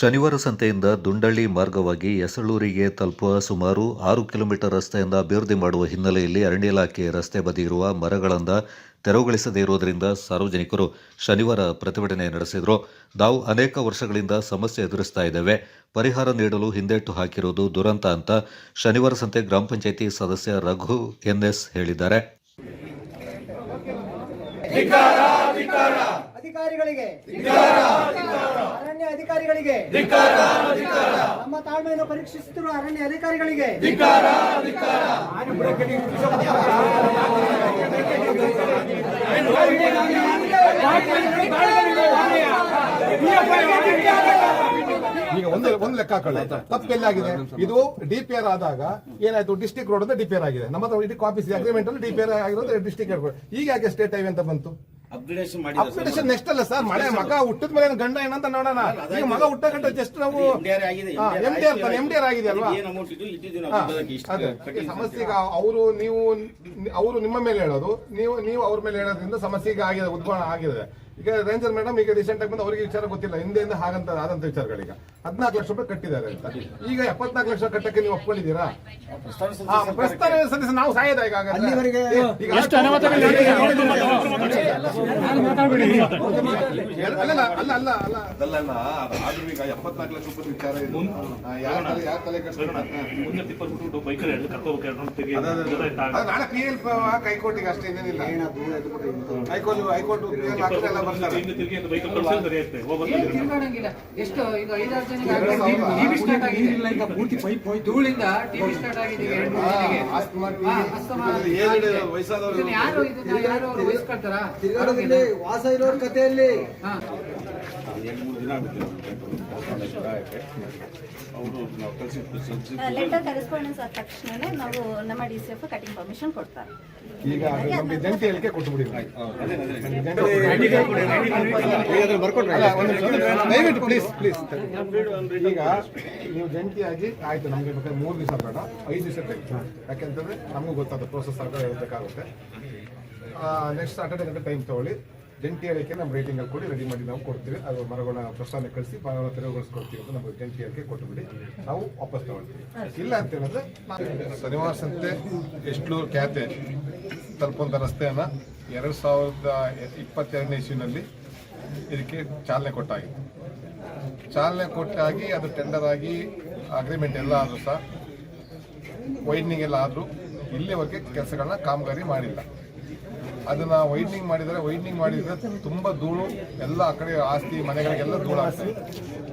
ಶನಿವಾರ ಸಂತೆಯಿಂದ ದುಂಡಳ್ಳಿ ಮಾರ್ಗವಾಗಿ ಯಸಳೂರಿಗೆ ತಲುಪುವ ಸುಮಾರು ಆರು ಕಿಲೋಮೀಟರ್ ರಸ್ತೆಯಿಂದ ಅಭಿವೃದ್ಧಿ ಮಾಡುವ ಹಿನ್ನೆಲೆಯಲ್ಲಿ ಅರಣ್ಯ ಇಲಾಖೆ ರಸ್ತೆ ಬದಿಯಿರುವ ಮರಗಳಿಂದ ತೆರವುಗೊಳಿಸದೇ ಇರುವುದರಿಂದ ಸಾರ್ವಜನಿಕರು ಶನಿವಾರ ಪ್ರತಿಭಟನೆ ನಡೆಸಿದರು. ನಾವು ಅನೇಕ ವರ್ಷಗಳಿಂದ ಸಮಸ್ಯೆ ಎದುರಿಸ್ತಾ ಇದ್ದೇವೆ. ಪರಿಹಾರ ನೀಡಲು ಹಿಂದೇಟು ಹಾಕಿರುವುದು ದುರಂತ ಅಂತ ಶನಿವಾರ ಸಂತೆ ಗ್ರಾಮ ಪಂಚಾಯಿತಿ ಸದಸ್ಯ ರಘು ಎನ್ಎಸ್ ಹೇಳಿದ್ದಾರೆ. ಅಧಿಕಾರಿಗಳಿಗೆ. ಅರಣ್ಯ ಅಧಿಕಾರಿಗಳಿಗೆ. ನಮ್ಮ ತಾಳ್ಮೆಯನ್ನು ಪರೀಕ್ಷಿಸುತ್ತಿರುವ ಅರಣ್ಯ ಅಧಿಕಾರಿಗಳಿಗೆ. ಈಗ ಒಂದು ಒಂದು ಲೆಕ್ಕ ಹಾಕೊಳ್ಳಿ. ತಪ್ಪು ಎಲ್ಲಾಗಿದೆ ಇದು ಡಿಪಿಆರ್ ಆದಾಗ ಏನಾಯ್ತು? ಡಿಸ್ಟಿಕ್ ರೋಡ್ ಅಂತ ಡಿಪಿಆರ್ ಆಗಿದೆ. ನಮ್ಮ ಹತ್ರ ಇಡೀ ಕಾಪೀಸ್ ಅಗ್ರಿಮೆಂಟ್ ಅಲ್ಲಿ ಡಿಪಿಆರ್ ಆಗಿರೋದು ಡಿಸ್ಟಿಕ್ ಈಗ ಯಾಕೆ ಸ್ಟೇಟ್ ಹೈವೇ ಅಂತ ಬಂತು? ಅಪ್ಗ್ರೇಡೇಷನ್ ಮಾಡಿ ನೆಕ್ಸ್ಟ್ ಅಲ್ಲ ಸರ್ ಮಳೆ ಮಗ ಹುಟ್ಟಿದ ಮೇಲೆ ಗಂಡ ಏನಂತ ನೋಡೋಣ ಈಗ ಮಗ ಹುಟ್ಟ ಗಂಟ ಜಸ್ಟ್ ನಾವು M D R M D R ಆಗಿದೆ ಅಲ್ವಾ ಸಮಸ್ಯೆ ಈಗ ಅವರು ನೀವು ಅವರು ನಿಮ್ಮ ಮೇಲೆ ಹೇಳೋದು ನೀವು ನೀವು ಅವ್ರ ಮೇಲೆ ಹೇಳೋದ್ರಿಂದ ಸಮಸ್ಯೆ ಈಗ ಆಗಿದೆ ಉದ್ಭವ ಆಗಿದೆ ಈಗ ರೇಂಜರ್ ಮೇಡಮ್ ಈಗ ರೀಸೆಂಟ್ ಆಗಿ ಬಂದು ಅವರಿಗೆ ವಿಚಾರ ಗೊತ್ತಿಲ್ಲ ಹಿಂದೆಯಿಂದ ಹಾಗಂತ ಆದಂತ ವಿಚಾರಗಳೀಗ ಹದಿನಾಲ್ಕು ಲಕ್ಷ ರೂಪಾಯಿ ಕಟ್ಟಿದ್ದಾರೆ ಅಂತ ಈಗ ಎಪ್ಪತ್ನಾಲ್ಕು ಲಕ್ಷ ಕಟ್ಟಕ್ಕೆ ನೀವು ಒಪ್ಕೊಂಡಿದ್ದೀರಾ ಪ್ರಸ್ತಾವನೆ ಪ್ರಸ್ತಾವ ಸಲ್ಲಿಸಿ ನಾವು ಸಾಯದ ಈಗ ಹಾಗಾದ್ರೆ? ಅಲ್ಲಿವರೆಗೆ ಅಲ್ಲ ಅಲ್ಲ ಅಲ್ಲ ಅಲ್ಲ ಅಲ್ಲ ಅದಲ್ಲ ಆದ್ರೂ ಈಗ ಎಪ್ಪತ್ನಾಲ್ಕು ಲಕ್ಷ ರೂಪಾಯಿ ವಿಚಾರ ಇದೆ. ಯಾರ್ ತಲೆ ಮುಂದೆ ಟಿಪ್ಪರ್ ಬಿಟ್ಟು ಬೈಕಲ್ಲಿ ಎರಡು ಕರ್ಕೋಬೇಕು ಎರಡು ತೆಗಿ. ಅದು ನಾಳೆ ಪಿ ಎಲ್ ಹೈಕೋರ್ಟಿಗೆ ಅಷ್ಟೇ ಏನೇನಿಲ್ಲ ಹೈಕೋರ್ಟ್ ಹೈಕೋರ್ಟ್ ತಿರುಗಿ ಅಂತ ಬೈಕಲ್ಲಿ ಕಳ್ಸೋದು ಎಷ್ಟು ಈಗ ಐದಾರು ಜನ ಟಿವಿ ಸ್ಟಾರ್ಟ್ ಪೂರ್ತಿ ಪೈಪ್ ಧೂಳಿಂದ ಟಿವಿ ಸ್ಟಾರ್ಟ್ ಆಗಿದೆ ಎರಡು ಮೂರು ವಯಸ್ಸಾದವರು ಯಾರು ಇದನ್ನ ಯಾರು ವಹಿಸ್ಕೊಳ್ತಾರ? ವಾಸ ಇರೋರ್ ಕಥೆಯಲ್ಲಿ. ಎರಡು ಮೂರು ದಿನ ಆಗುತ್ತೆ ಅವರು ನಾವು ಕಳಿಸಿದ್ದು ಲೆಟರ್ ಕರೆಸ್ಪಾಂಡೆನ್ಸ್ ಆದ ತಕ್ಷಣ ನಾವು ನಮ್ಮ D C F cutting permission ಕೊಡ್ತಾರೆ. ಈಗ ಜಂಟಿ ಹೇಳಿಕೆ ದಯವಿಟ್ಟು ಪ್ಲೀಸ್ ಪ್ಲೀಸ್ ಈಗ ನೀವು ಜಂಟಿಯಾಗಿ ಆಯ್ತು ನಮ್ಗೆ ಬೇಕಾದ್ರೆ ಮೂರು ದಿವಸ ಬೇಡ. ಐದು ದಿವಸ ಬೇಕು. ಯಾಕೆಂತಂದ್ರೆ ನಮಗೂ ಗೊತ್ತಾದ ಪ್ರೋಸೆಸ್ ಆಗ ಹೇಳ್ಬೇಕಾಗುತ್ತೆ. ನೆಕ್ಸ್ಟ್ ಸಾಟರ್ಡೆ ಗಂಟೆ ಟೈಮ್ ತಗೊಳ್ಳಿ. ಜಂಟಿ ಹೇಳಿಕೆ ನಮ್ಮ ರೇಟಿಂಗ್ ಅಲ್ಲಿ ಕೊಡಿ ರೆಡಿ ಮಾಡಿ ನಾವು ಕೊಡ್ತೀವಿ. ಅದು ಮರಗಳ ಪ್ರಸ್ತಾವನೆ ಕಳಿಸಿ ಮರಗಳ ತೆರವುಗೊಳಿಸ್ಕೊಡ್ತೀವಿ ಅಂತ ನಮಗೆ ಜಂಟಿ ಕೊಟ್ಟು ಬಿಡಿ ನಾವು ವಾಪಸ್ ತಗೊಳ್ತೀವಿ. ಇಲ್ಲ ಅಂತ ಹೇಳಿದ್ರೆ ಶನಿವಾರ ಸಂತೆ ಎಷ್ಟೂರು ಖ್ಯಾತೆ ತಲುಪುವಂಥ ರಸ್ತೆಯನ್ನು ಎರಡು ಸಾವಿರದ ಇಪ್ಪತ್ತೆರಡನೇ ಇಸ್ವಿನಲ್ಲಿ ಇದಕ್ಕೆ ಚಾಲನೆ ಕೊಟ್ಟಾಗಿತ್ತು. ಚಾಲನೆ ಕೊಟ್ಟಾಗಿ ಅದು ಟೆಂಡರ್ ಆಗಿ ಅಗ್ರಿಮೆಂಟ್ ಎಲ್ಲ ಆದರೂ ಸಹ ವೈಡ್ನಿಂಗ್ ಎಲ್ಲ ಆದರೂ ಇಲ್ಲಿವರೆಗೆ ಕೆಲಸಗಳನ್ನ ಕಾಮಗಾರಿ ಮಾಡಿಲ್ಲ. ಅದನ್ನ ವೈಟ್ನಿಂಗ್ ಮಾಡಿದರೆ ವೈಟ್ನಿಂಗ್ ಮಾಡಿದ್ರೆ ತುಂಬ ಧೂಳು, ಎಲ್ಲ ಆ ಕಡೆ ಆಸ್ತಿ, ಮನೆಗಳಿಗೆಲ್ಲ ಧೂಳು ಆಗ್ತದೆ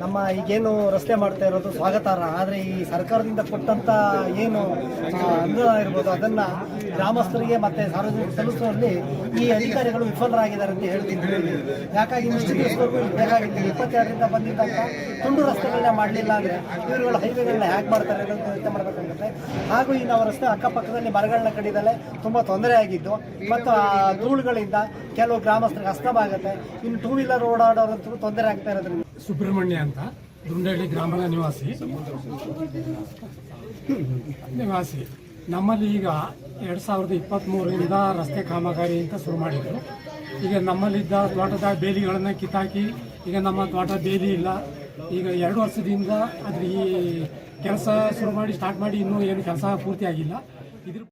ನಮ್ಮ ಈಗೇನು ರಸ್ತೆ ಮಾಡ್ತಾ ಇರೋದು ಸ್ವಾಗತಾರ್ಹ. ಆದ್ರೆ ಈ ಸರ್ಕಾರದಿಂದ ಕೊಟ್ಟಂತ ಏನು ಅನುದಾನ ಇರ್ಬೋದು, ಅದನ್ನ ಗ್ರಾಮಸ್ಥರಿಗೆ ಮತ್ತೆ ಸಾರ್ವಜನಿಕ ಸಲ್ಲಿಸುವಲ್ಲಿ ಈ ಅಧಿಕಾರಿಗಳು ವಿಫಲರಾಗಿದ್ದಾರೆ ಅಂತ ಹೇಳ್ತೀನಿ. ಯಾಕಾಗಿ ಇಷ್ಟು ದಿವಸವರೆಗೂ ಇದು ಬೇಕಾಗಿತ್ತು ಇಪ್ಪತ್ತೆರಡರಿಂದ ಬಂದಿದ್ದಂತ ತುಂಡು ರಸ್ತೆಗಳನ್ನ ಮಾಡಲಿಲ್ಲ ಅಂದ್ರೆ ಇವರುಗಳು ಹೈವೇಗಳನ್ನ ಹ್ಯಾಕ್ ಮಾಡ್ತಾರೆ ಅಂತ ಯೋಚನೆ ಮಾಡಬೇಕಾಗುತ್ತೆ ಹಾಗೂ ಈ ನಾವು ರಸ್ತೆ ಅಕ್ಕಪಕ್ಕದಲ್ಲಿ ಮರಗಳನ್ನ ಕಡಿದಲ್ಲೇ ತುಂಬಾ ತೊಂದರೆ ಆಗಿದ್ದು, ಮತ್ತು ಧೂಳುಗಳಿಂದ ಕೆಲವು ಗ್ರಾಮಸ್ಥರಿಗೆ ಅಸ್ತವಾಗುತ್ತೆ ಇನ್ನು ಟೂ ವೀಲರ್ ಓಡಾಡೋರಂತೂ ತೊಂದರೆ ಆಗ್ತಾ ಇರೋದ್ರಿಂದ. ಸುಬ್ರಹ್ಮಣ್ಯ ಅಂತ, ದುಂಡಳ್ಳಿ ಗ್ರಾಮದ ನಿವಾಸಿ. ನಿವಾಸಿ, ನಮ್ಮಲ್ಲಿ ಈಗ ಎರಡು ಸಾವಿರದ ಇಪ್ಪತ್ತ್ಮೂರರಿಂದ ರಸ್ತೆ ಕಾಮಗಾರಿ ಅಂತ ಶುರು ಮಾಡಿದರು. ಈಗ ನಮ್ಮಲ್ಲಿದ್ದ ತೋಟದ ಬೇಲಿಗಳನ್ನು ಕಿತ್ತಾಕಿ, ಈಗ ನಮ್ಮ ತೋಟ ಬೇಲಿ ಇಲ್ಲ. ಈಗ ಎರಡು ವರ್ಷದಿಂದ ಅದ್ರ ಈ ಕೆಲಸ ಶುರು ಮಾಡಿ ಸ್ಟಾರ್ಟ್ ಮಾಡಿ ಇನ್ನೂ ಏನು ಕೆಲಸ ಪೂರ್ತಿ ಆಗಿಲ್ಲ. ಇದ್ರ